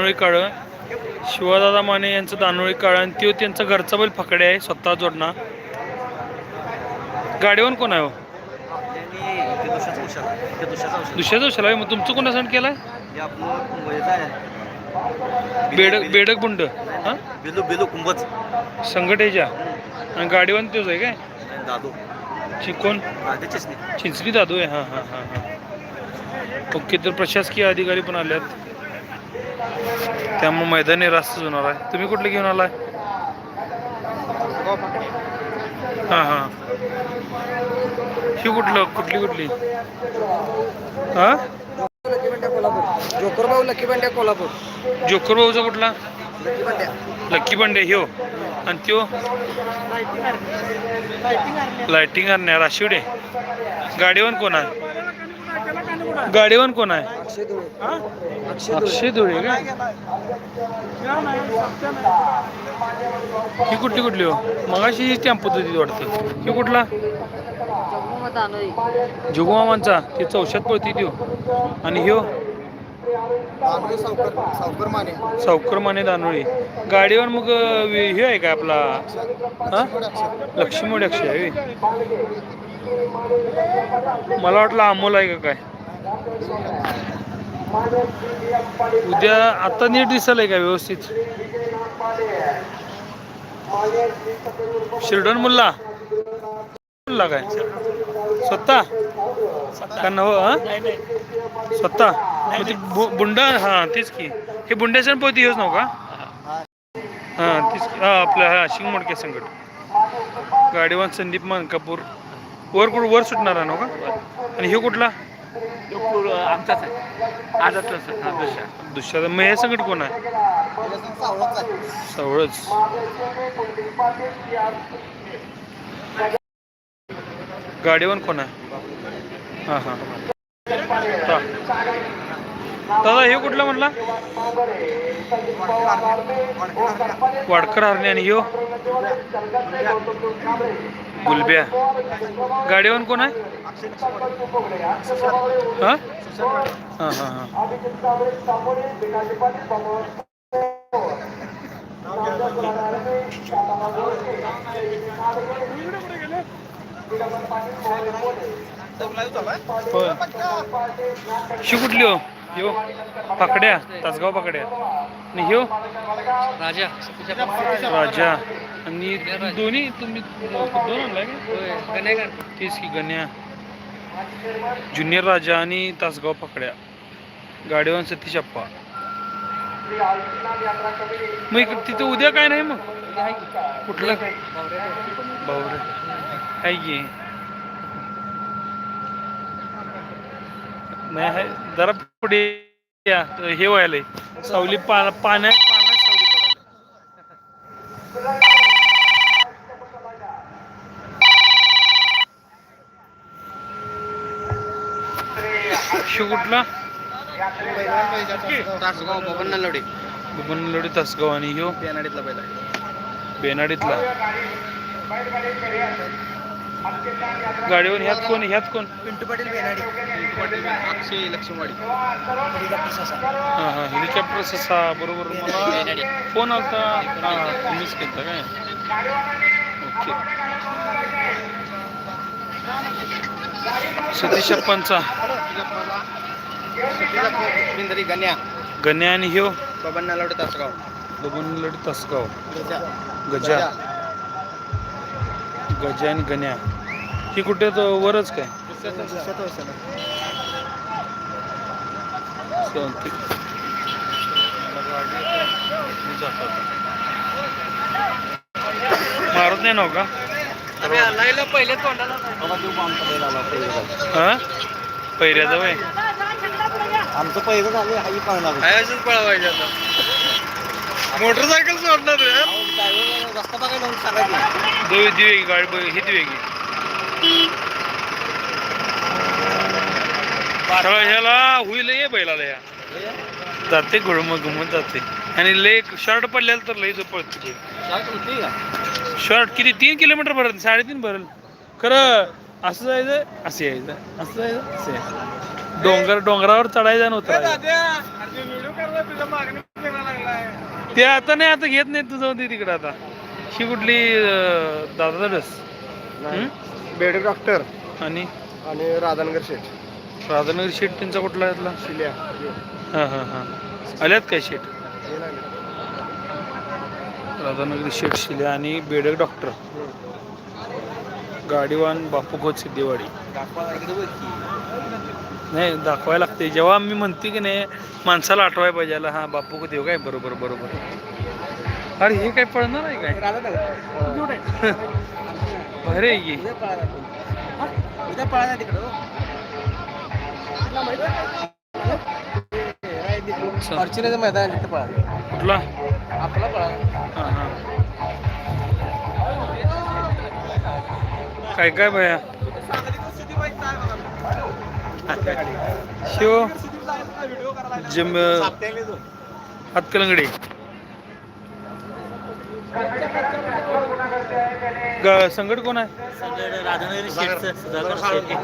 दानोळी काळं. शिवादादा माने यांचं दानोळी काळं आणि त्यो त्यांचा घरचा बैल फकडे आहे स्वतः जोडणा. गाडीवर कोण आहे हो? ते ते दुसऱ्याच दिवशीला आहे. मग तुमचं कोणा सण केलाय? हे बेडक बेडक बुंड. हां? बिलू बिलू कुंभच संघटेच्या आणि गाडीवर तोच आहे काय? दादू. चिकोन? चिंचणी दादू आहे. हां हां हां हां. ओके तर प्रशासकीय अधिकारी पण आल्यात. त्यामुळे मैदानी रास्त होणार आहे. तुम्ही कुठले घेऊन आलाय? हां हां. ही कुठलं? कुठली कुठली? हां? जोकर भाऊ लकी बंड्या कोल्हापूर. जोकर भाऊचा कुठला? लकी बंड्या. लक्की बंडे ह्यो. आणि त्यो? लाइटिंग करणार राशिवडे. गाडीवर कोण आहे? गाडीवर कोण आहे? अक्षय धुळे का? ही कुठली कुठली हो? मगाशी ही टेम्पो होती वाटते. ही कुठला? जुगुमामांचा. ती चौशात पळती त्यो आणि ह्यो दानवे सावकर माने दानोळी. गाडीवर मग अं, वे- हे आहे का आपला? हा? लक्ष्मण अक्षय आहे. मला वाटलं अमोल आहे का काय? उद्या आता नीट दिसायला का व्यवस्थित? शिर्डोन मुल्ला? मुल्ला काय? स्वतः? का नव स्वतः? बु- बुंडा हा तेच की. हे बुंड्याच्या पोती हेच नव का? हा तेच की. हा आपलं हा शिंग मोडके संकट गाडीवान संदीप मान कपूर वर कुठं वर सुटणार आहे ना का? आणि हे कुठला? आमचाच आहे. दुसऱ्या हा दुसरा. दुसऱ्या मग हे संकट कोण आहे? सवळच. गाडीवर कोण आहे? हां हां. दादा हे कुठलं म्हणला? वाडकर हरणे आणि यो. गुलब्या. गाडीवर कोण आहे? हां? हां हां हां. कुठली हो? ह्यो पाकड्या तासगाव पाकड्या. आणि ह्यो राजा राजा. आणि दोन्ही तुम्ही दोन आणलाय का? तेच की गण्या. ज्युनियर राजा आणि तासगाव पकड्या. गाडीवर सतीश अप्पा मग तिथं उद्या काय नाही मग? कुठलं? बावरे. आहे की. नाही जरा पुढे या. हे व्हायलंय. सावली पा पाण्यात पाण्यात सावली पडायला. शिव कुठला? तासगाव बबन नलवडे बबनलोडी तासगाव आणि ह्यो? बेनाडीतला पहिला. बेनाडीतला. गाडीवर ह्यात कोण ह्यात कोण? पिंटू पाटील बेनाडी. अक्षय लक्ष्मवाडी हां हां हेलिकॉप्टर ससा बरोबर. मला फोन आलता. हां तुम्हीच केलता काय? ओके. सतीश अप्पांचा. गण्या. गण्या आणि ह्यो? बबन नलवडे तासगाव. बबनलोडी तासगाव. गजा. गजा आणि गण्या. ही कुठे तो वरच काय. मारत नाही ना हो का? पहिले तोंडाला हा? पहिऱ्याचा वय आमचं पहिलं झालं पाळणार हायाच पळवायचे आता. मोटरसायकल सोडणार रे. रस्ता बघायला दिवे गाडी बघ- ही दिवे की सगळं ह्याला होईल ये बैलाला या. जाते घुळमत घुमत जाते. आणि लय शर्ट पडलेलं तर लय जो पळते शर्ट किती तीन किलोमीटर भरल साडेतीन भरल. खरं असं जायचं असं यायचं असं जायचं असं यायचं. डोंगर डोंगरावर चढायचं नव्हतं ते आता नाही आता घेत नाही तुझं होती तिकडे आता. ही कुठली अं, दादा डस बेड डॉक्टर. आणि? आणि राधानगर शेठ. राधानगर शेट त्यांचा कुठला यातला शिल्या. हां हां हां. आल्यात काय शेट राधानगर शेट शिल्या आणि बेडक डॉक्टर. गाडीवान बापू खोत सिद्धेवाडी. नाही दाखवायला लागते जेव्हा मी म्हणते की नाही माणसाला आठवाय पाहिजे. हा बापू को देव काय? बरोबर बरोबर. अरे हे काय पळणार आहे काय? मैदान तिथं पळा कुठला? आपला पळा हां हां. काय काय भया? शिव जिम हातकलंगडी. ग- कोण आहे?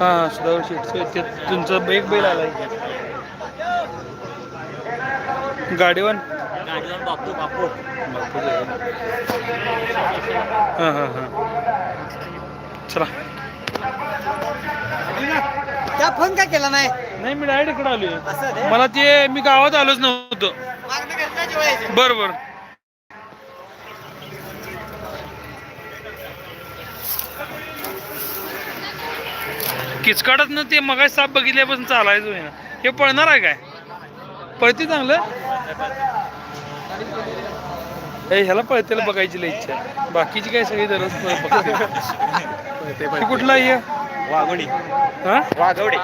हा सुधाकर शेट ते तुमचं एक बैल आलाय. गाडीवान? बापू बापू हां हां हां. चला. त्या फोन काय केला नाही? नाही मी डायरेक्ट इकडे आलोय. असं रे? मला ते मी गावात आलोच नव्हतो. मागणं घेतलं जेवायचं बर बर. किचकाडत ना ते मगा साप बघितल्यापासून चालायचं होईना हे पळणार आहे काय? पळते चांगलं? ए ह्याला पळतेला बघायची लई इच्छा. आहे. बाकीची काय सगळी दररोज पळ- बघते. हे कुठला आहे? वाघोडी. हा? वाघवडे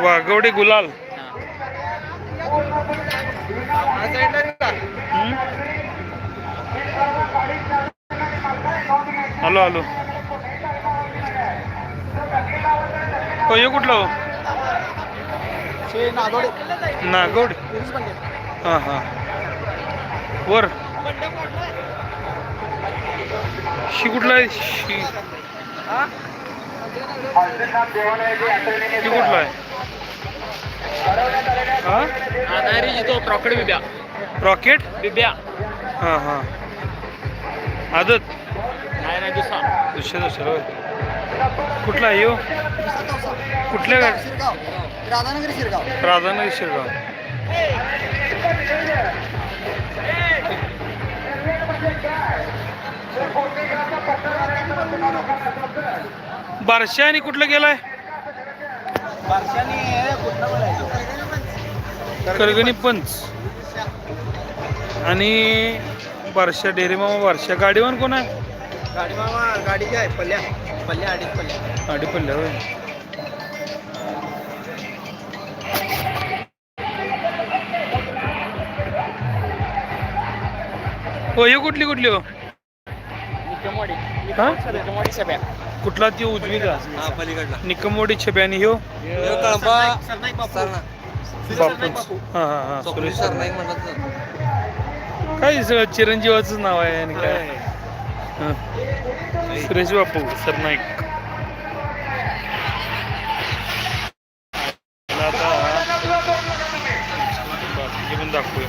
वाघवडे गुलाल? आलो आलो हो हे कुठलं हो? नागोड. हां हां. वर. शी कुठला आहे? शी. ही? कुठला आहे? हा? तो प्रॉफिट बिब्या. रॉकेट बिब्या. हां हां. आदत? नाही नाही दुसरा. दुसऱ्या दुसरं होय. कुठला आहे हो कुठल्या गाडी? शिरगाव. राधानगर शिरगाव. राधानगर शिरगाव. बारशा आणि कुठलं गेलाय? करगणी पंच. आणि बारशा डेअरी मामा बारशा गाडीवर कोण आहे? गाडी मामा गाडी आहे पल्ल्या. पल्ल्या अडीच पल्ल्या. गाडी पडल्या होय. हो हे कुठली कुठली हो? हा? सभ्या. कुठला ती उजवी का? हा पलीकडला. निकमोडी छब्यानी ह्यो? कळंबा हा हा हा. सुरेश सरनाईक म्हणतात काय सगळं चिरंजीवाच नाव आहे आणि काय? हा. सुरेश बापू सरनाईक आता पण दाखवूया.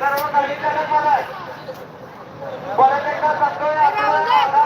सर्व नागरिकांना मला परत एकदा सांगतोय